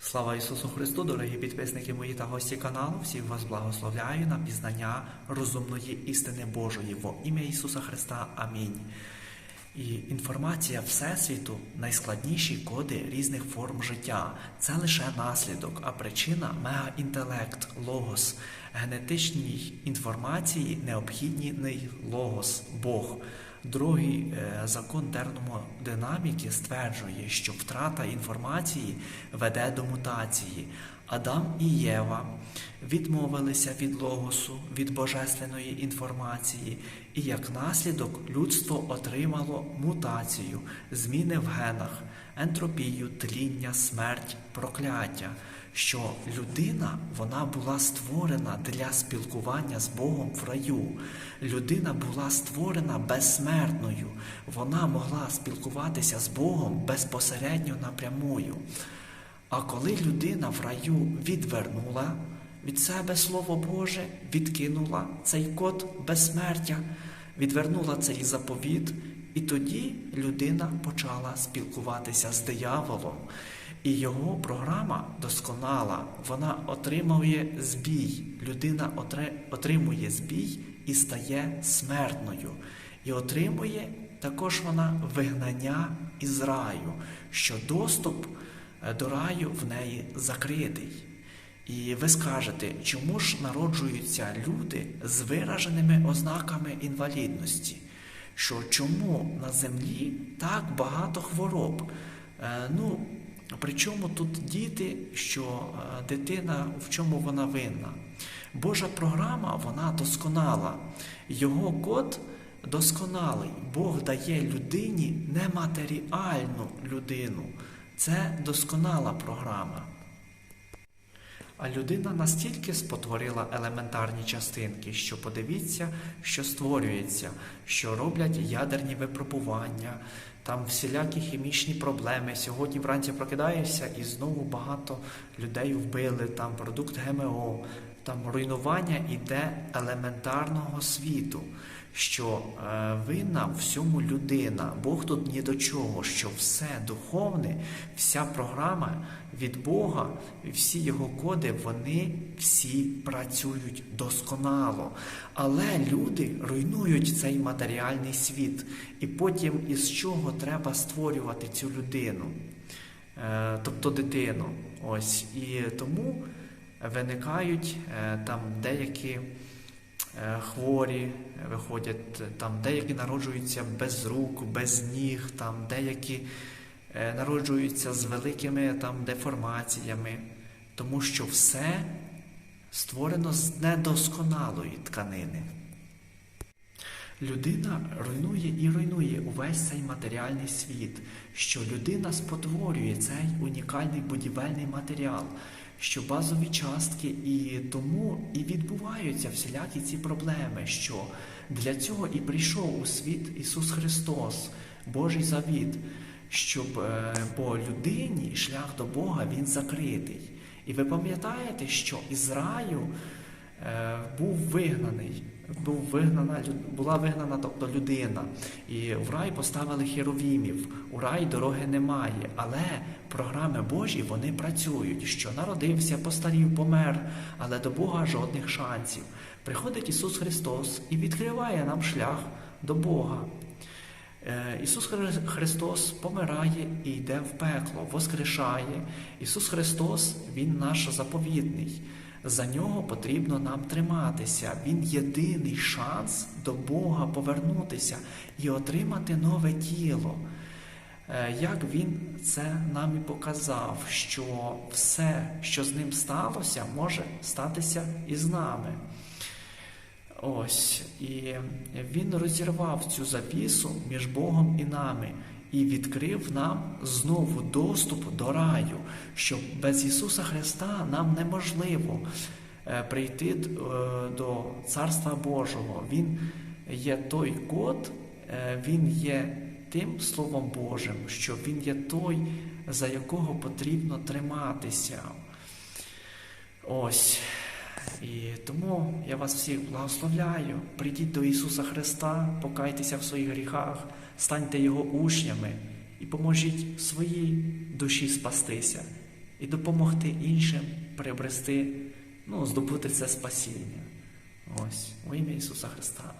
Слава Ісусу Христу, дорогі підписники мої та гості каналу. Всіх вас благословляю на пізнання розумної істини Божої во ім'я Ісуса Христа. Амінь. І інформація Всесвіту, найскладніші коди різних форм життя. Це лише наслідок, а причина мегаінтелект, логос, генетичній інформації необхідний логос, Бог. Другий е, закон термодинаміки стверджує, що втрата інформації веде до мутації. Адам і Єва відмовилися від логосу, від божественної інформації, і як наслідок людство отримало мутацію, зміни в генах, ентропію, тління, смерть, прокляття. Що людина вона була створена для спілкування з Богом в раю. Людина була створена безсмертною. Вона могла спілкуватися з Богом безпосередньо напрямую. А коли людина в раю відвернула від себе Слово Боже, відкинула цей код безсмертя, відвернула цей заповіт, і тоді людина почала спілкуватися з дияволом. І його програма досконала, вона отримує збій. Людина отримує збій і стає смертною. І отримує також вона вигнання із раю, що доступ до раю в неї закритий. І ви скажете, чому ж народжуються люди з вираженими ознаками інвалідності? Що чому на землі так багато хвороб? Е, ну, Причому тут діти, що дитина в чому вона винна? Божа програма, вона досконала. Його код досконалий. Бог дає людині нематеріальну людину. Це досконала програма. А людина настільки спотворила елементарні частинки, що подивіться, що створюється, що роблять ядерні випробування, там всілякі хімічні проблеми. Сьогодні вранці прокидаєшся і знову багато людей вбили, там продукт ГМО, там руйнування іде елементарного світу, що е, винна всьому людина. Бог тут ні до чого, що все духовне, вся програма від Бога, всі його коди, вони всі працюють досконало. Але люди руйнують цей матеріальний світ. І потім із чого треба створювати цю людину, е, тобто дитину. Ось. І тому виникають е, там деякі хворі, виходять, там деякі народжуються без рук, без ніг, там деякі народжуються з великими там деформаціями, тому що все створено з недосконалої тканини. Людина руйнує і руйнує увесь цей матеріальний світ, що людина спотворює цей унікальний будівельний матеріал, що базові частки, і тому і відбуваються всілякі ці проблеми, що для цього і прийшов у світ Ісус Христос, Божий завіт, щоб е, по людині шлях до Бога він закритий. І ви пам'ятаєте, що Ізраїль е, був вигнаний був вигнана, була вигнана тобто людина. І в рай поставили херовімів. У рай дороги немає. Але програми Божі вони працюють, що народився, постарів, помер, але до Бога жодних шансів. Приходить Ісус Христос і відкриває нам шлях до Бога. Е, Ісус Христос помирає і йде в пекло, воскрешає. Ісус Христос, Він наш заповідний. За нього потрібно нам триматися. Він єдиний шанс до Бога повернутися і отримати нове тіло. Е, як він це нам і показав, що все, що з ним сталося, може статися і з нами. Ось, і він розірвав цю завісу між Богом і нами і відкрив нам знову доступ до раю, що без Ісуса Христа нам неможливо е, прийти е, до Царства Божого. Він є той код, е, Він є тим Словом Божим, що Він є той, за якого потрібно триматися. Ось. І тому я вас всіх благословляю. Прийдіть до Ісуса Христа, покайтеся в своїх гріхах, станьте Його учнями і поможіть своїй душі спастися. і допомогти іншим приобрести, ну, здобути це спасіння. Ось, у ім'я Ісуса Христа.